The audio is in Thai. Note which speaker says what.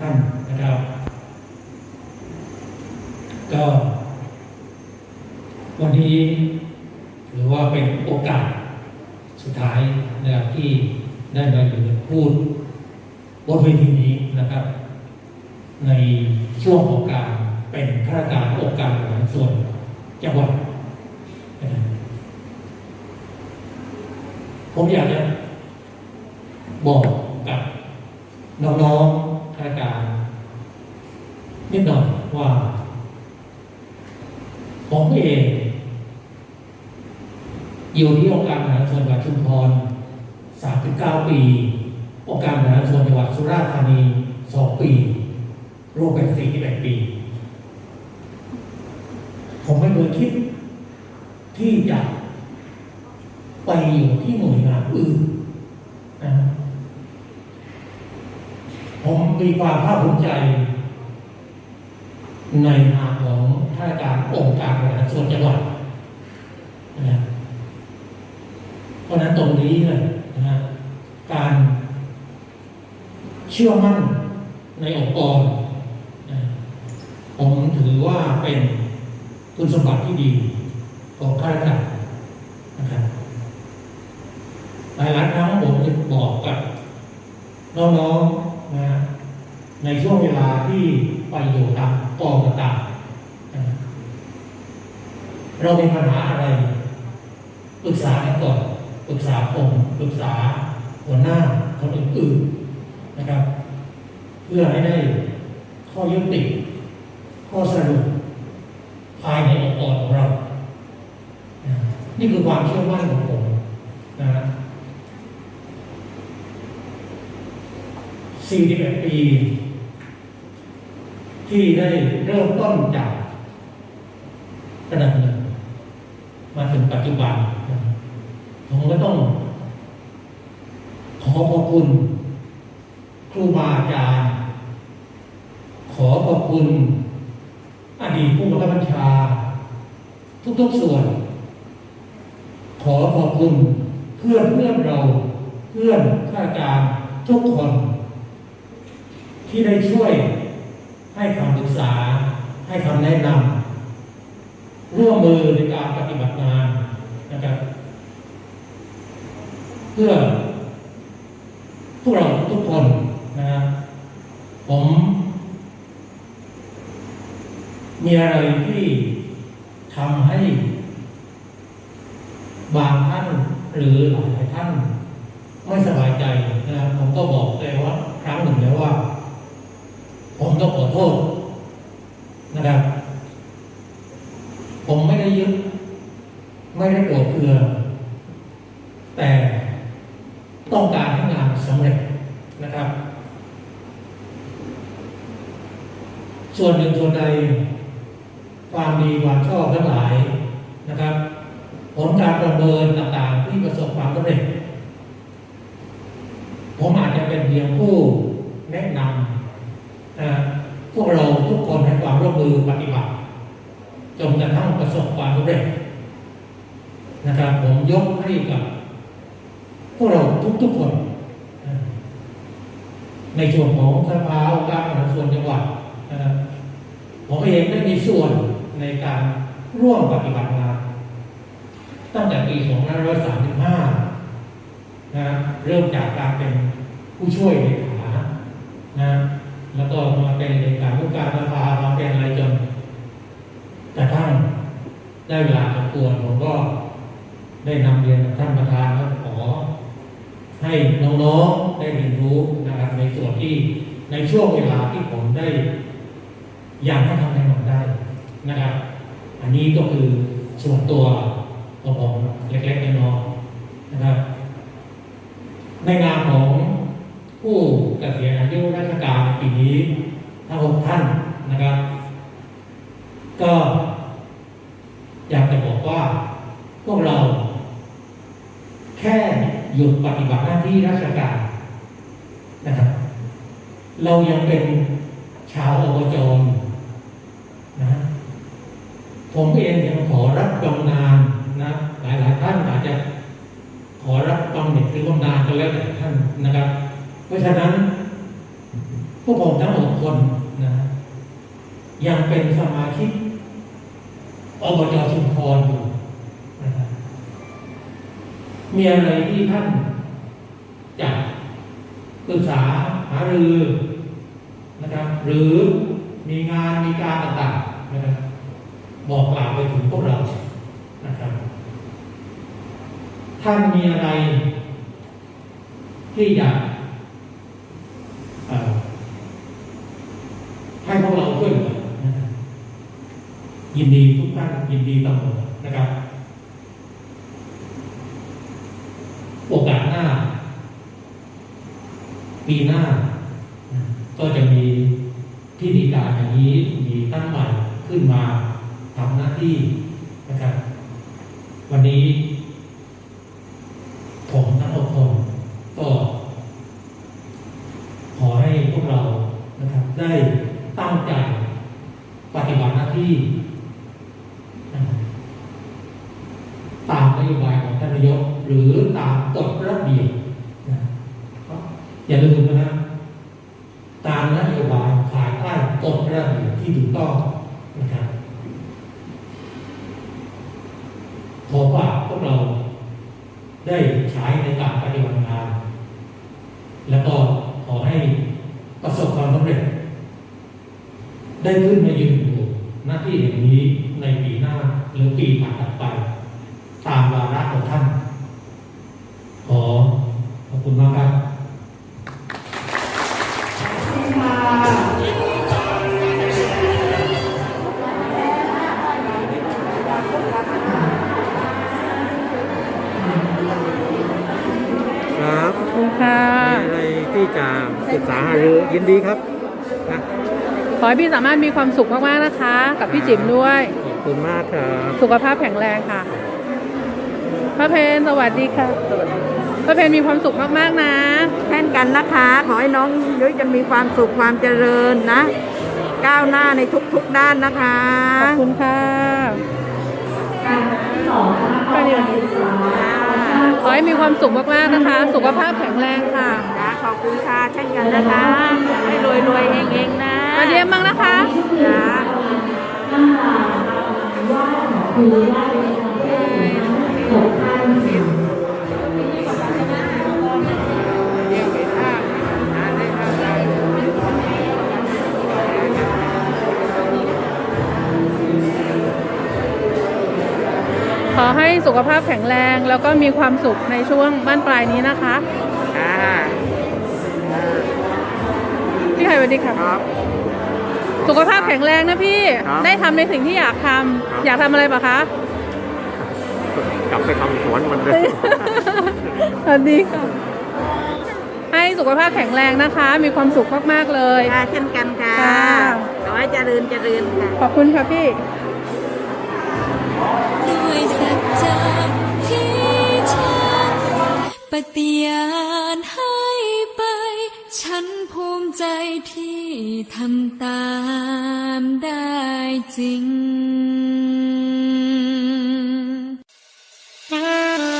Speaker 1: ท่านนะครับ ก็ วันนี้ถือว่าเป็นโอกาสสุดท้ายนะครับที่ได้มาอยู่พูดบนเวทีนี้นะครับ ในช่วงของการเป็นข้าราชการองค์การบริหารส่วนจังหวัดผมอยากจะบอกกับน้องๆ นิดหน่อยว่า ผมเอง อยู่ที่องค์การบริหารส่วนจังหวัดชุมพร 39 ปี องค์การบริหารส่วนจังหวัดสุราษฎร์ธานี 2 ปี รวมเป็น41ปี ผมไม่เคยคิด ที่จะไปอยู่ที่หน่วยงานอื่นนะผมมีความภาคภูมิใจ ในนามของข้าราการองค์การบริหารส่วนจังหวัดนะเพราะฉะนั้นตรงนี้เลยนะฮะการเชื่อมั่นในองค์กรผมถือว่าเป็นคุณสมบัติที่ดีของข้าราชการนะครับหลายหลายครั้งผมจะบอกกับน้องๆนะในช่วงเวลาที่ ไปอยู่ตามกองต่างๆนะเรามีปัญหาอะไรปรึกษากันก่อนปรึกษาผมปรึกษาหัวหน้าคนอื่นๆนะครับ เพื่อให้ได้ข้อยุติ ข้อสรุปภายในองค์กรของเรานะนี่คือความเชื่อมั่นของผมนะ41ปี ที่ได้เริ่มต้นจากระดับหนึ่งมาถึงปัจจุบันผมก็ต้อง ขอขอบคุณ ครูบาอาจารย์ขอขอบคุณอดีตผู้บังคับบัญชา ทุกๆส่วน ขอขอบคุณเพื่อนเพื่อนเรา เพื่อนข้าราชการทุกคน ที่ได้ช่วย ให้คำปรึกษา ให้คำแนะนำร่วมมือในการปฏิบัติงานนะครับ เพื่อพวกเราทุกคนนะครับผม มีอะไรที่ทำให้บางท่านหรือหลายท่าน ไม่สบายใจนะครับผมก็บอกเลยว่าครั้งหนึ่งแล้วว่า โทษนะครับ ผมไม่ได้ยึด ไม่ได้โกรธเคืองแต่ต้องการให้งานสำเร็จนะครับ ส่วนหนึ่งส่วนใดความดีความชอบทั้งหลายนะครับ ผลการประเมินต่างๆที่ประสบความสำเร็จผมอาจจะเป็นเพียงผู้ พวกเราทุกคนให้ความร่วมมือปฏิบัติจนกระทั่งประสบความสำเร็จนะครับ ผมยกให้กับ พวกเราทุกๆคน ในส่วนของสภาองค์การบริหารส่วนจังหวัดนะครับผมเองได้มีส่วนในการร่วมปฏิบัติงานตั้งแต่ปี 2535 นะเริ่มจากการเป็นผู้ช่วยเลขานะ เป็นเลขานุการสภามาเป็นอะไรจนกระทั่งได้เวลาสมควรผมก็ได้นำเรียนท่านประธานแล้วขอ ให้น้องๆได้เรียนรู้นะครับในส่วนที่ในช่วงเวลาที่ผมได้ยังให้ทำในหนังได้นะครับ อันนี้ก็คือส่วนตัวของผมเล็กๆน้อยๆนะครับ ในงานของผู้เกษียณอายุราชการปีนี้ ทั้งหกท่านนะครับ ก็อยากจะบอกว่าพวกเรา แค่หยุดปฏิบัติหน้าที่ราชการนะครับ เรายังเป็นชาวอบจนะผมเองยังขอรับบำนาญนะ หลายๆท่านอาจจะขอรับบำเหน็จหรือบำนาญก็แล้วแต่ท่านนะครับ เพราะฉะนั้นพวกผมทั้งหกคน นะยังเป็นสมาชิกอบจชุมพรอยู่นะมีอะไรที่ท่านจะปรึกษาหารือนะครับหรือมีงานมีการต่างๆนะครับบอกกล่าวไปถึงพวกเรานะครับ ท่านมีอะไร ที่อยากเอ่อให้พวกเราช่วยเหลือนะครับยิ นดีทุกท่านยินดีเสมอนะครับ โอกาสหน้า ปีหน้า ก็จะมีพิธีการอย่างนี้มีท่านใหม่ขึ้นมาทำหน้าที่นะครับ วันนี้ ผมทั้งหกคนก็ ขอให้พวกเรานะครับ ได้ตั้งใจปฏิบัติหน้าที่นะครับตามนโยบายของท่านนายก หรือตามกฎระเบียบนะครับอย่าลืมนะครับตามนโยบายภายใต้กฎระเบียบที่ถูกต้องนะครับขอฝากพวกเราได้ใช้ในการปฏิบัติงาน แล้วก็ขอให้ประสบความสำเร็จ ได้ขึ้นมายืนอยู่หน้าที่แห่งนี้ในปีหน้าหรือปีถัดไป ตามวาระของท่านา
Speaker 2: หารือยินดีครับนะ
Speaker 3: ขอให้พี่สามารถมีความสุขมากๆนะคะ กับพี่จิ๋มด้วย
Speaker 2: ขอบคุณมากครับ
Speaker 3: สุขภาพแข็งแรงค่ะพระเพนสวัสดีค่ะพระเพนมีความสุขมากๆนะ
Speaker 4: เช่นกันนะคะ ขอให้น้องยุ้ยจะมีความสุขความเจริญนะ ก้าวหน้าในทุกๆด้านนะคะ
Speaker 3: ขอบคุณค่ะก็ดีวันนี้ขอให้มีความสุขมากๆนะคะ สุขภาพแข็งแรงค่ะ
Speaker 4: จ้า ขอบคุณค่ะเช่นกันนะคะให้รวยรวยๆเองนะ
Speaker 3: มาเยี่ยมบ้างนะคะ
Speaker 4: จ้า
Speaker 3: ขอให้สุขภาพแข็งแรงแล้วก็มีความสุขในช่วงบ้านปลายนี้นะคะ พี่ไข่สวัสดีค่ะ
Speaker 2: ครับ
Speaker 3: สุขภาพแข็งแรงนะพี่
Speaker 2: ครับ
Speaker 3: ได้ทำในสิ่งที่อยากทำ
Speaker 2: ครับ
Speaker 3: อยากทำอะไรปะคะ
Speaker 2: กลับไปทำสวนเหมันเดิม
Speaker 3: สวัสดีค่ะ ให้สุขภาพแข็งแรงนะคะ มีความสุขมาก ๆ เลย
Speaker 4: จ้าเช่นกันค่ะ
Speaker 3: ค่ะ
Speaker 4: ขอให้เจริญเจริญค่ะ
Speaker 3: ขอบคุณค่ะพี่
Speaker 5: ด้วยสัจจะที่ฉันปฏิญา ใจที่ทำตามได้จริง